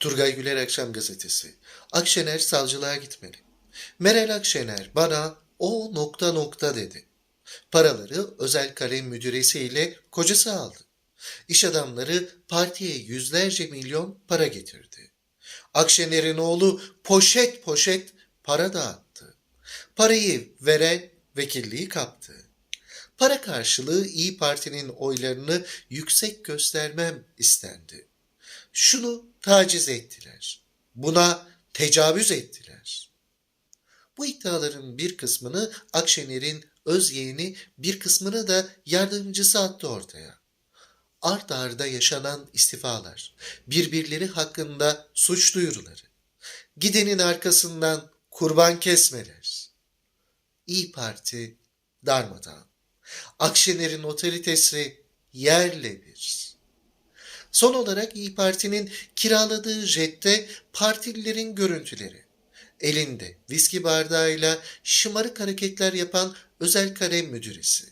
Turgay Güler Akşam Gazetesi. Akşener savcılığa gitmeli. Meral Akşener bana o nokta nokta dedi. Paraları özel kalem müdüresiyle kocası aldı. İş adamları partiye yüzlerce milyon para getirdi. Akşener'in oğlu poşet poşet para dağıttı. Parayı veren vekilliği kaptı. Para karşılığı İyi Parti'nin oylarını yüksek göstermem istendi. Şunu taciz ettiler. Buna tecavüz ettiler. Bu iddiaların bir kısmını Akşener'in öz yeğeni, bir kısmını da yardımcısı attı ortaya. Art arda yaşanan istifalar, birbirleri hakkında suç duyuruları, gidenin arkasından kurban kesmeler. İyi Parti darmadağın. Akşener'in otoritesi yerle bir. Son olarak İyi Parti'nin kiraladığı jette partililerin görüntüleri. Elinde viski bardağıyla şımarık hareketler yapan özel kalem müdüresi.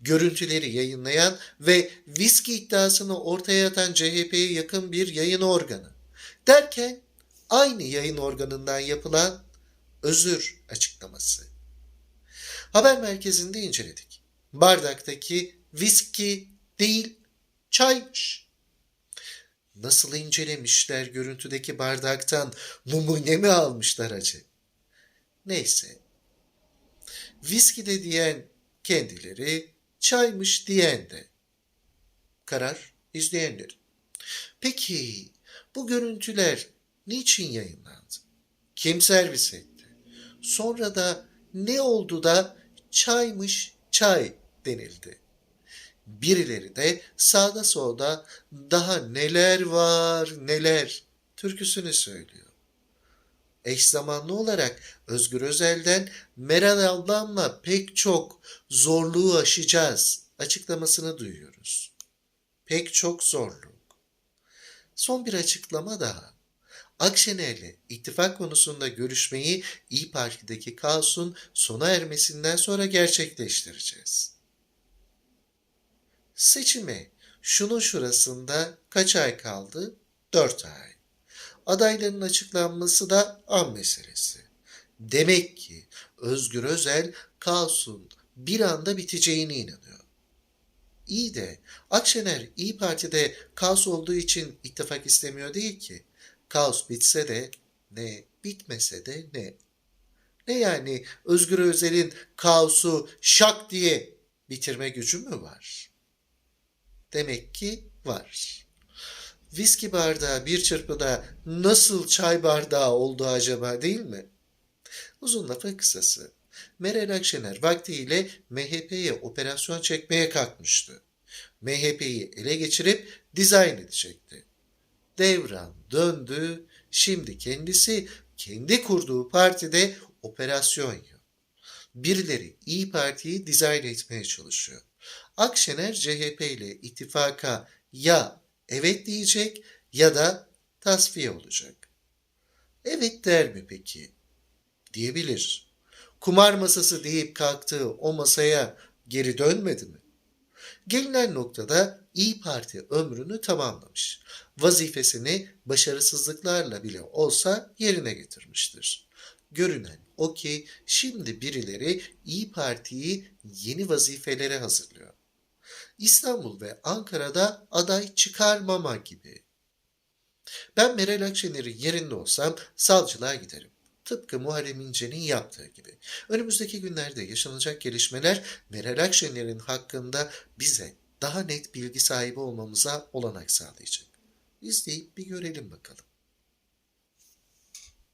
Görüntüleri yayınlayan ve viski iddiasını ortaya atan CHP'ye yakın bir yayın organı. Derken aynı yayın organından yapılan özür açıklaması. Haber merkezinde inceledik. Bardaktaki viski değil çaymış. Nasıl incelemişler görüntüdeki bardaktan numune mi almışlar acı? Neyse. Viski de diyen kendileri, çaymış diyen de. Karar izleyenler. Peki bu görüntüler niçin yayınlandı? Kim servis etti? Sonra da ne oldu da çaymış çay denildi. Birileri de sağda solda daha neler var neler türküsünü söylüyor. Eş zamanlı olarak Özgür Özel'den Meral ablamla pek çok zorluğu aşacağız açıklamasını duyuyoruz. Pek çok zorluk. Son bir açıklama daha. Akşener'le ittifak konusunda görüşmeyi İyi Parti'deki kaosun sona ermesinden sonra gerçekleştireceğiz. Seçime şunun şurasında kaç ay kaldı? 4 ay. Adayların açıklanması da an meselesi. Demek ki Özgür Özel kaosun bir anda biteceğine inanıyor. İyi de Akşener İyi Parti'de kaos olduğu için ittifak istemiyor değil ki. Kaos bitse de ne, bitmese de ne. Ne yani Özgür Özel'in kaosu şak diye bitirme gücü mü var? Demek ki var. Viski bardağı bir çırpıda nasıl çay bardağı oldu acaba değil mi? Uzun lafı kısası. Meral Akşener vaktiyle MHP'ye operasyon çekmeye kalkmıştı. MHP'yi ele geçirip dizayn edecekti. Devran döndü, şimdi kendisi kendi kurduğu partide operasyon yapıyor. Birileri İyi Parti'yi dizayn etmeye çalışıyor. Akşener CHP ile ittifaka ya evet diyecek ya da tasfiye olacak. Evet der mi peki? Diyebilir. Kumar masası deyip kalktığı o masaya geri dönmedi mi? Gelinen noktada İyi Parti ömrünü tamamlamış. Vazifesini başarısızlıklarla bile olsa yerine getirmiştir. Görünen o ki şimdi birileri İyi Parti'yi yeni vazifelere hazırlıyor. İstanbul ve Ankara'da aday çıkarmama gibi. Ben Meral Akşener'in yerinde olsam savcılığa giderim. Tıpkı Muharrem İnce'nin yaptığı gibi. Önümüzdeki günlerde yaşanacak gelişmeler Meral Akşener'in hakkında bize daha net bilgi sahibi olmamıza olanak sağlayacak. İzleyip bir görelim bakalım.